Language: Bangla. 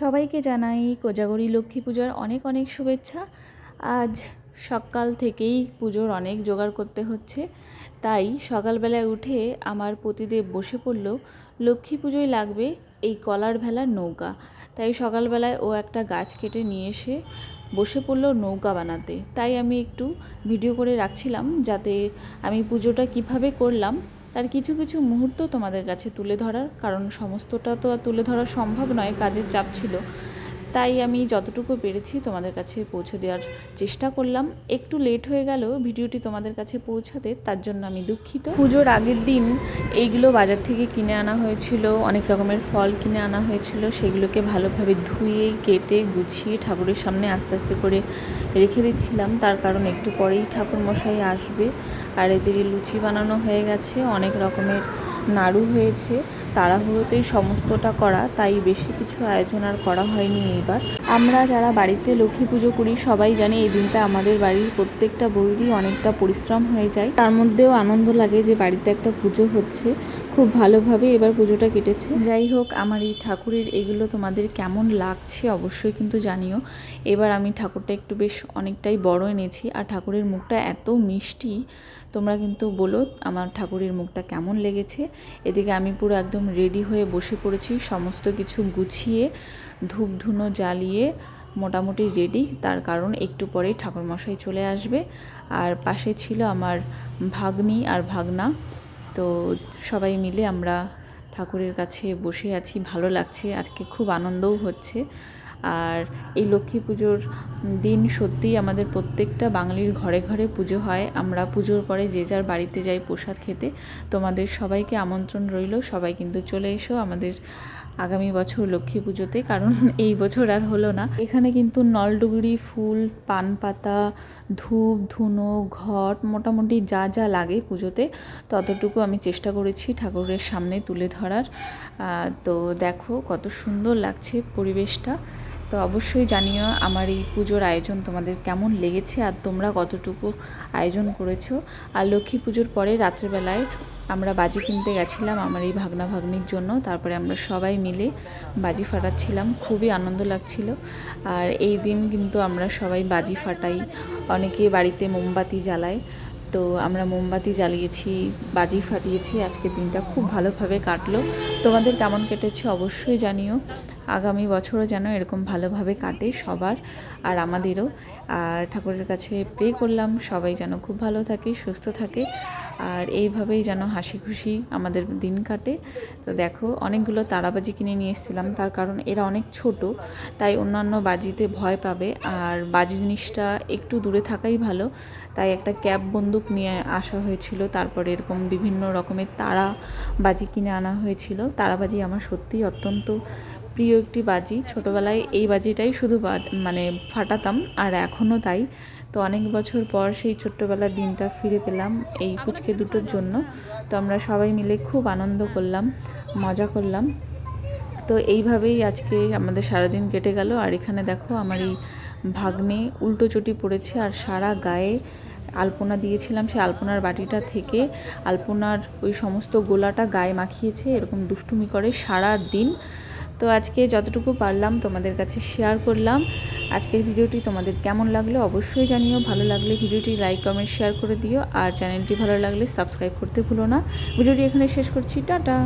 সবাইকে জানাই কোজাগরি লক্ষ্মী পূজার অনেক অনেক শুভেচ্ছা। আজ সকাল থেকেই পুজোর অনেক জোগাড় করতে হচ্ছে। তাই সকালবেলায় উঠে আমার পতিদেব বসে পড়ল, লক্ষ্মী পুজোয় লাগবে এই কলার ভেলার নৌকা। তাই সকালবেলায় ও একটা গাছ কেটে নিয়ে এসে বসে পড়ল নৌকা বানাতে। তাই আমি একটু ভিডিও করে রাখছিলাম যাতে আমি পুজোটা কীভাবে করলাম তার কিছু কিছু মুহূর্ত তোমাদের কাছে তুলে ধরার, কারণ সমস্তটা তো আর তুলে ধরা সম্ভব নয়, কাজের চাপ ছিল। তাই আমি যতটুকু পেরেছি তোমাদের কাছে পৌঁছে দেওয়ার চেষ্টা করলাম। একটু লেট হয়ে গেল ভিডিওটি তোমাদের কাছে পৌঁছাতে, তার জন্য আমি দুঃখিত। পুজোর আগের দিন এইগুলো বাজার থেকে কিনে আনা হয়েছিল, অনেক রকমের ফল কিনে আনা হয়েছিল, সেগুলোকে ভালোভাবে ধুয়ে, কেটে, গুছিয়ে ঠাকুরের সামনে আস্তে আস্তে করে রেখে দিচ্ছিলাম। তার কারণ একটু পরেই ঠাকুর মশাই আসবে। আর এদিকে লুচি বানানো হয়ে গেছে, অনেক রকমের নাড়ু হয়েছে। তাড়াহুড়োতেই সমস্তটা করা, তাই বেশি কিছু আয়োজন আর করা হয়নি এইবার। আমরা যারা বাড়িতে লক্ষ্মী পুজো করি, সবাই জানে এই দিনটা আমাদের বাড়ির প্রত্যেকটা বইয়েরই অনেকটা পরিশ্রম হয়ে যায়। তার মধ্যেও আনন্দ লাগে যে বাড়িতে একটা পুজো হচ্ছে। খুব ভালোভাবে এবার পুজোটা কেটেছে। যাই হোক, আমার এই ঠাকুরের এগুলো তোমাদের কেমন লাগছে অবশ্যই কিন্তু জানিও। এবার আমি ঠাকুরটা একটু বেশ অনেকটাই বড় এনেছি। আর ঠাকুরের মুখটা এত মিষ্টি, তোমরা কিন্তু বলো আমার ঠাকুরের মুখটা কেমন লেগেছে। এদিকে আমি পুরো একদম রেডি হয়ে বসে পড়েছি। সমস্ত কিছু গুছিয়ে ধূপ ধুনো জ্বালিয়ে মোটামুটি রেডি তার কারণ একটু পরেই ঠাকুরমশাই চলে আসবে। আর পাশে ছিল আমার ভাগ্নি আর ভাগনা। তো সবাই মিলে আমরা ঠাকুরের কাছে বসে আছি। ভালো লাগছে। আজকে খুব আনন্দও হচ্ছে। আর এই লক্ষ্মী পুজোর দিন সত্যিই আমাদের প্রত্যেকটা বাঙালির ঘরে ঘরে পুজো হয়। আমরা পুজোর পরে যে যার বাড়িতে যাই প্রসাদ খেতে, তোমাদের সবাইকে আমন্ত্রণ রইল। সবাই কিন্তু চলে এসো আমাদের আগামী বছর লক্ষ্মী পুজোতে, কারণ এই বছর আর হলো না। এখানে কিন্তু নলডুগুড়ি ফুল পান পাতা ধূপ, ধুনো, ঘট, মোটামুটি যা যা লাগে পুজোতে, ততটুকু আমি চেষ্টা করেছি ঠাকুরের সামনে তুলে ধরার। তো দেখো কত সুন্দর লাগছে পরিবেশটা। তো অবশ্যই জানিও আমার এই পুজোর আয়োজন তোমাদের কেমন লেগেছে আর তোমরা কতটুকু আয়োজন করেছ। আর লক্ষ্মী পুজোর পরে রাত্রেবেলায় আমরা বাজি কিনতে গেছিলাম আমার এই ভাগনা ভাগ্নির জন্য, তারপরে আমরা সবাই মিলে বাজি ফাটাচ্ছিলাম, খুবই আনন্দ লাগছিল। আর এই দিন কিন্তু আমরা সবাই বাজি ফাটাই, অনেকে বাড়িতে মোমবাতি জ্বালায় তো আমরা মোমবাতি জ্বালিয়েছি, বাজি ফাটিয়েছি, আজকের দিনটা খুব ভালোভাবে কাটলো। তোমাদের কেমন কেটেছে অবশ্যই জানিও। আগামী বছরও যেন এরকম ভালোভাবে কাটে সবার আর আমাদেরও। আর ঠাকুরের কাছে প্রে করলাম, সবাই যেন খুব ভালো থাকে, সুস্থ থাকে। আর এইভাবেই যেন হাসি খুশি আমাদের দিন কাটে। তো দেখো, অনেকগুলো তারাবাজি কিনে নিয়ে এসেছিলাম। তার কারণ এরা অনেক ছোট, তাই অন্যান্য বাজিতে ভয় পাবে। আর বাজি জিনিসটা একটু দূরে থাকাই ভালো। তাই একটা ক্যাব বন্দুক নিয়ে আসা হয়েছিল। তারপরে এরকম বিভিন্ন রকমের তারা বাজি কিনে আনা হয়েছিল। তারাবাজি আমার সত্যিই অত্যন্ত প্রিয় একটি বাজি। ছোটোবেলায় এই বাজিটাই শুধু মানে ফাটাতাম, আর এখনও তাই। তো অনেক বছর পর সেই ছোট্টবেলার দিনটা ফিরে পেলাম এই পুচকে দুটোর জন্য। তো আমরা সবাই মিলে খুব আনন্দ করলাম, মজা করলাম। তো এইভাবেই আজকে আমাদের সারাদিন কেটে গেল। আর এখানে দেখো আমার এই ভাগ্নে উল্টো চটি পড়েছে আর সারা গায়ে আলপনা দিয়েছিলাম। সেই আলপনার বাটিটা থেকে আলপনার ওই সমস্ত গোলাটা গায়ে মাখিয়েছে, এরকম দুষ্টুমি করে সারা দিন তো আজকে যতটুকু পারলাম তোমাদের কাছে শেয়ার করলাম। আজকের ভিডিওটি তোমাদের কেমন লাগল অবশ্যই জানিও। ভালো লাগলে ভিডিওটি লাইক কমেন্ট শেয়ার করে দিও। আর চ্যানেলটি ভালো লাগলে সাবস্ক্রাইব করতে ভুলো না। ভিডিওটি এখানে শেষ করছি। টাটা।